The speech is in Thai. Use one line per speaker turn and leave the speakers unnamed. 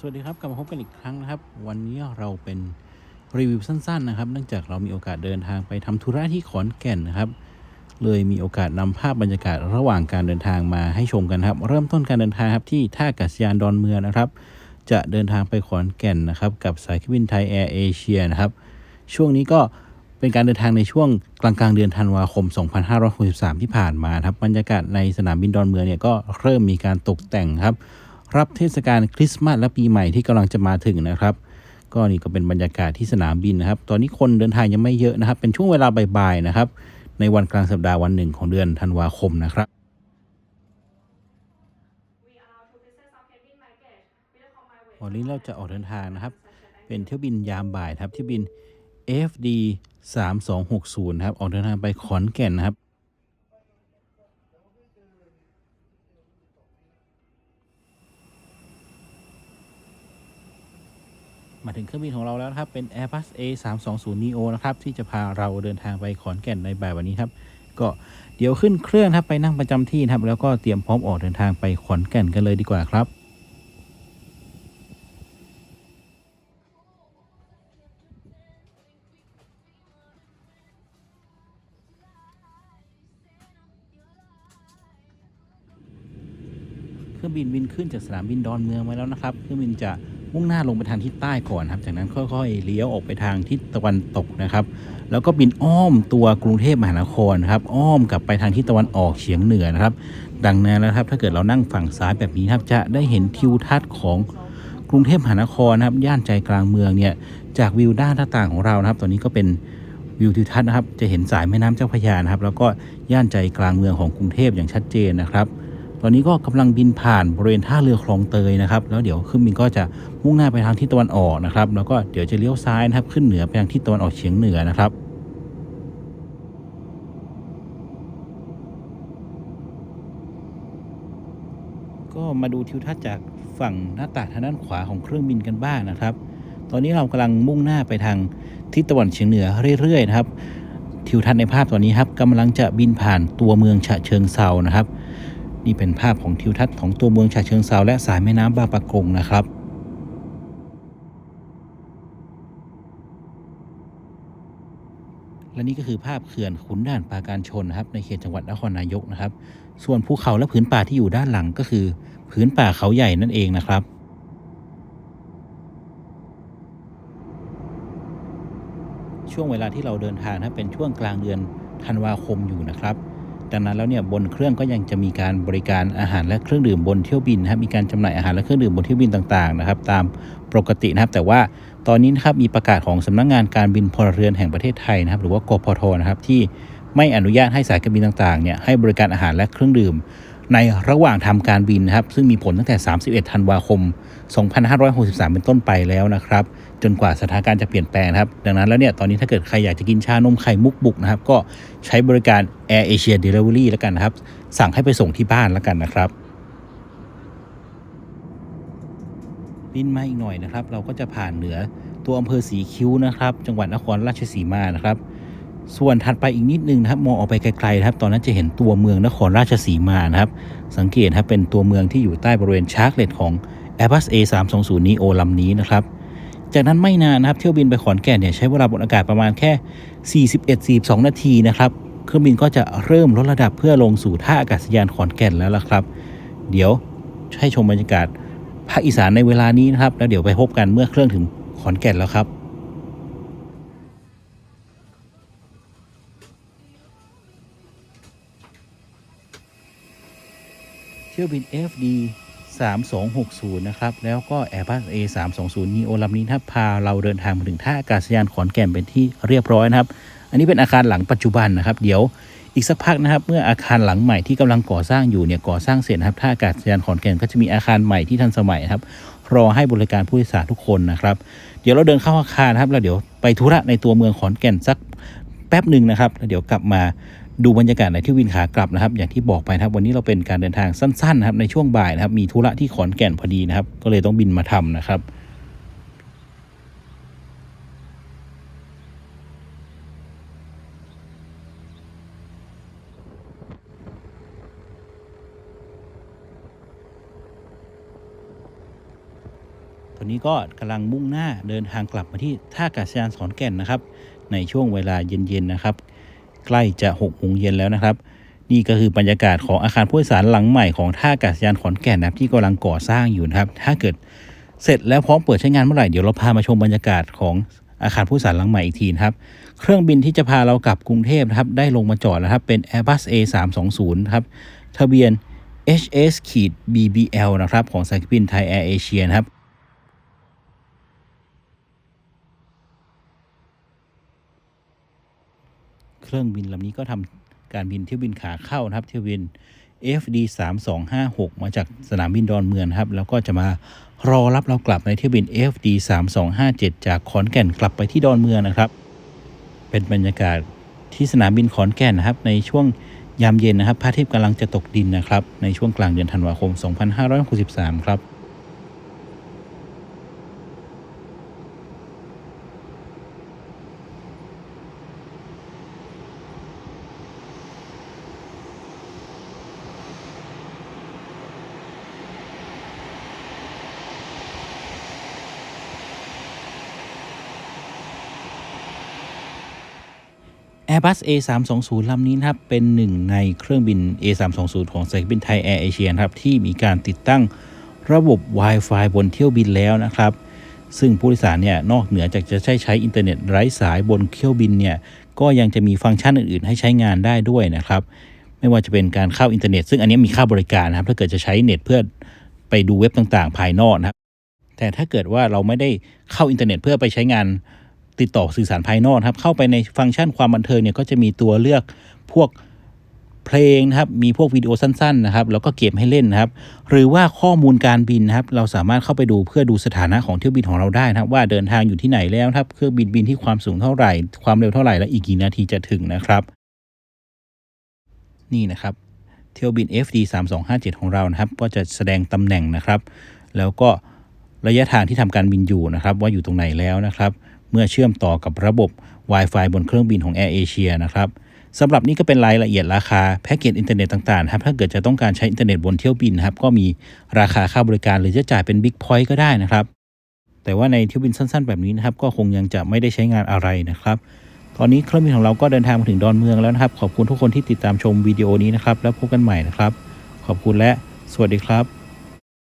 สวัสดีครับกลับมาพบกันอีกครั้งนะครับ วันนี้เราเป็นรีวิวสั้นๆนะครับเนื่องจากเรามีโอกาสเดินทางไปทำธุระที่ขอนแก่นนะครับ เลยมีโอกาสนำภาพบรรยากาศระหว่างการเดินทางมาให้ชมกันครับ เริ่มต้นการเดินทางครับที่ท่าอากาศยานดอนเมืองนะครับ จะเดินทางไปขอนแก่นนะครับ กับสายการบินไทยแอร์เอเชียนะครับ ช่วงนี้ก็เป็นการเดินทางในช่วงกลางกลางเดือนธันวาคม 2563 ที่ผ่านมาครับบรรยากาศในสนามบินดอนเมืองเนี่ยก็เริ่มมีการตกแต่งครับ รับเทศกาลคริสต์มาสและปีใหม่ที่กำลังจะมาถึงนะครับ ก็นี่ก็เป็นบรรยากาศที่สนามบินนะครับ ตอนนี้คนเดินทางยังไม่เยอะนะครับ เป็นช่วงเวลาบ่ายๆนะครับ ในวันกลางสัปดาห์วันหนึ่งของเดือนธันวาคมนะครับวันนี้เราจะออกเดินทางนะครับ เป็นเที่ยวบินยามบ่ายครับเที่ยวบิน FD 3260 นะครับ ออกเดินทางไปขอนแก่นนะครับ มาถึงเครื่องบินของเราแล้วนะครับ เป็น Airbus A 3 2 0 neo นะครับ ที่จะพาเราเดินทางไปขอนแก่นในบ่ายวันนี้ครับ ก็เดี๋ยวขึ้นเครื่องครับไปนั่งประจำที่ครับ แล้วก็เตรียมพร้อมออกเดินทางไปขอนแก่นกันเลยดีกว่าครับเครื่องบินบินขึ้นจากสนามบินดอนเมืองมาแล้วนะครับ เครื่องบินจะ มุ่งหน้าลงไปทางทิศใต้ก่อนครับ จากนั้นค่อยๆเลี้ยวออกไปทางทิศตะวันตกนะครับ แล้วก็บินอ้อมตัวกรุงเทพมหานครครับ อ้อมกลับไปทางทิศตะวันออกเฉียงเหนือนะครับ ดังนั้นแล้วครับ ถ้าเกิดเรานั่งฝั่งซ้ายแบบนี้ครับ จะได้เห็นทิวทัศน์ของกรุงเทพมหานครนะครับ ย่านใจกลางเมืองเนี่ย จากวิวด้านหน้าต่างของเรานะครับ ตอนนี้ก็เป็นวิวทิวทัศน์นะครับ จะเห็นสายแม่น้ำเจ้าพระยานะครับ แล้วก็ย่านใจกลางเมืองของกรุงเทพอย่างชัดเจนนะครับ ตอนนี้ก็กำลังบินผ่านบริเวณท่าเรือคลองเตยนะครับ แล้วเดี๋ยวเครื่องบินก็จะมุ่งหน้าไปทางทิศตะวันออกนะครับ แล้วก็เดี๋ยวจะเลี้ยวซ้ายนะครับ ขึ้นเหนือไปทางทิศตะวันออกเฉียงเหนือนะครับก็มาดูทิวทัศน์จากฝั่งหน้าต่างทางด้านขวาของเครื่องบินกันบ้างนะครับ ตอนนี้เรากำลังมุ่งหน้าไปทางทิศตะวันเฉียงเหนือเรื่อยๆนะครับ ทิวทัศน์ในภาพตอนนี้ครับกำลังจะบินผ่านตัวเมืองฉะเชิงเซานะครับ นี่เป็นภาพของทิวทัศน์ของตัวเมืองฉะเชิงเซาและสายแม่น้ำบางปะกงนะครับและนี่ก็คือภาพเขื่อนขุนด่านปราการชนนะครับในเขตจังหวัดนครนายกนะครับ ส่วนภูเขาและผืนป่าที่อยู่ด้านหลังก็คือผืนป่าเขาใหญ่นั่นเองนะครับ ช่วงเวลาที่เราเดินทางนะเป็นช่วงกลางเดือนธันวาคมอยู่นะครับ ดังนั้นแล้วเนี่ยบนเครื่องก็ยังจะมีการบริการอาหารและเครื่องดื่มบนเที่ยวบินนะครับมีการจำหน่ายอาหารและเครื่องดื่มบนเที่ยวบินต่างๆนะครับ ตามปกตินะครับ แต่ว่าตอนนี้นะครับมีประกาศของสำนักงานการบินพลเรือนแห่งประเทศไทยนะครับ หรือว่ากพทนะครับที่ไม่อนุญาตให้สายการบินต่างๆเนี่ยให้บริการอาหารและเครื่องดื่ม ในระหว่างทำการบินนะครับ ซึ่งมีผลตั้งแต่ 31 ธันวาคม 2563 เป็นต้นไปแล้วนะครับ จนกว่าสถานการณ์จะเปลี่ยนแปลงครับ ดังนั้นแล้วเนี่ยตอนนี้ถ้าเกิดใครอยากจะกินชานมไข่มุกบุกนะครับ ก็ใช้บริการ Air Asia Delivery แล้วกันนะครับ สั่งให้ไปส่งที่บ้านแล้วกันนะครับบินมาอีกหน่อยนะครับ เราก็จะผ่านเหนือตัวอำเภอสีคิ้วนะครับ จังหวัดนครราชสีมานะครับ ส่วนถัดไปอีกนิดนึงนะครับมองออกไปไกลๆนะครับ ตอนนั้นจะเห็นตัวเมืองนครราชสีมานะครับ สังเกตนะครับเป็นตัวเมืองที่อยู่ใต้บริเวณชาร์กเลตของ Airbus A 3 2 0 neo ลำนี้นะครับ จากนั้นไม่นานนะครับเที่ยวบินไปขอนแก่นเนี่ยใช้เวลาบนอากาศประมาณแค่ 41-42 นาทีนะครับเครื่องบินก็จะเริ่มลดระดับเพื่อลงสู่ท่าอากาศยานขอนแก่นแล้วล่ะครับ เดี๋ยวให้ชมบรรยากาศภาคอีสานในเวลานี้นะครับ แล้วเดี๋ยวไปพบกันเมื่อเครื่องถึงขอนแก่นแล้วครับ ที่ยวบิน FD 3260 นะครับ แล้วก็ Airbus A 320 neo ลำนี้นะครับพาเราเดินทางมาถึงท่าอากาศยานขอนแก่นเป็นที่เรียบร้อยนะครับ อันนี้เป็นอาคารหลังปัจจุบันนะครับ เดี๋ยวอีกสักพักนะครับ เมื่ออาคารหลังใหม่ที่กำลังก่อสร้างอยู่เนี่ยก่อสร้างเสร็จนะครับท่าอากาศยานขอนแก่นก็จะมีอาคารใหม่ที่ทันสมัยครับ รอให้บริการผู้โดยสารทุกคนนะครับ เดี๋ยวเราเดินเข้าอาคารนะครับแล้วเดี๋ยวไปธุระในตัวเมืองขอนแก่นสักแป๊บหนึ่งนะครับแล้วเดี๋ยวกลับมา ดูบรรยากาศในที่วินขากลับนะครับ อย่างที่บอกไปนะครับ วันนี้เราเป็นการเดินทางสั้นๆนะครับในช่วงบ่ายนะครับ มีธุระที่ขอนแก่นพอดีนะครับ ก็เลยต้องบินมาทำนะครับตอนนี้ก็กำลังมุ่งหน้าเดินทางกลับมาที่ท่าอากาศยานขอนแก่นนะครับ ในช่วงเวลาเย็นๆนะครับ ใกล้จะ6โมงเย็นแล้วนะครับ นี่ก็คือบรรยากาศของอาคารผู้โดยสารหลังใหม่ของท่าอากาศยานขอนแก่นนะครับที่กำลังก่อสร้างอยู่นะครับ ถ้าเกิดเสร็จแล้วพร้อมเปิดใช้งานเมื่อไหร่เดี๋ยวเราพามาชมบรรยากาศของอาคารผู้โดยสารหลังใหม่อีกทีนะครับ เครื่องบินที่จะพาเรากลับกรุงเทพนะครับได้ลงมาจอดแล้วครับเป็น Airbus A320 ครับทะเบียน HS BBL นะครับของสายการบินไทยแอร์เอเชียนะครับ เครื่องบินลำนี้ก็ทำการบินเที่ยวบินขาเข้านะครับ เที่ยวบิน FD 3256มาจากสนามบินดอนเมืองครับ แล้วก็จะมารอรับเรากลับในเที่ยวบิน FD 3257จากขอนแก่นกลับไปที่ดอนเมืองนะครับ เป็นบรรยากาศที่สนามบินขอนแก่นนะครับ ในช่วงยามเย็นนะครับพระอาทิตย์กำลังจะตกดินนะครับ ในช่วงกลางเดือนธันวาคม 2563 ครับ Airbus A320 ลำนี้นะครับเป็นหนึ่งในเครื่องบิน A320 ของสายการบินไทยแอร์เอเชียครับที่มีการติดตั้งระบบ Wi-Fi บนเที่ยวบินแล้วนะครับ ซึ่งผู้โดยสารเนี่ยนอกเหนือจากจะใช้ใช้อินเทอร์เน็ตไร้สายบนเที่ยวบินเนี่ยก็ยังจะมีฟังก์ชันอื่นๆ ให้ใช้งานได้ด้วยนะครับ ไม่ว่าจะเป็นการเข้าอินเทอร์เน็ต ซึ่งอันนี้มีค่าบริการนะครับถ้าเกิดจะใช้เน็ตเพื่อไปดูเว็บต่างๆ ภายนอกนะครับแต่ถ้าเกิดว่าเราไม่ได้เข้าอินเทอร์เน็ตเพื่อไปใช้งาน ติดต่อสื่อสารภายนอกครับ เข้าไปในฟังก์ชันความบันเทิงเนี่ยก็จะมีตัวเลือกพวกเพลงนะครับ มีพวกวิดีโอสั้นๆนะครับ แล้วก็เกมให้เล่นนะครับ หรือว่าข้อมูลการบินนะครับ เราสามารถเข้าไปดูเพื่อดูสถานะของเที่ยวบินของเราได้นะครับ ว่าเดินทางอยู่ที่ไหนแล้วครับ เครื่องบินบินที่ความสูงเท่าไหร่ ความเร็วเท่าไหร่ และอีกกี่นาทีจะถึงนะครับ นี่นะครับ เที่ยวบิน FD 3257ของเรานะครับ ก็จะแสดงตำแหน่งนะครับ แล้วก็ระยะทางที่ทำการบินอยู่นะครับ ว่าอยู่ตรงไหนแล้วนะครับ เมื่อเชื่อมต่อกับระบบ Wi-Fi บนเครื่องบินของ Air Asia นะครับสำหรับนี่ก็เป็นรายละเอียดราคาแพ็กเกจอินเทอร์เน็ตต่างๆนะครับถ้าเกิดจะต้องการใช้อินเทอร์เน็ตบนเที่ยวบินนะครับก็มีราคาค่าบริการหรือจะจ่ายเป็น Big Point ก็ได้นะครับ แต่ว่าในเที่ยวบินสั้น ๆ แบบนี้นะครับก็คงยังจะไม่ได้ใช้งานอะไรนะครับ ตอนนี้เครื่องบินของเราก็เดินทางมาถึงดอนเมืองแล้วนะครับ ขอบคุณทุกคนที่ติดตามชมวิดีโอนี้นะครับ แล้วพบกันใหม่นะครับ ขอบคุณและสวัสดีครับ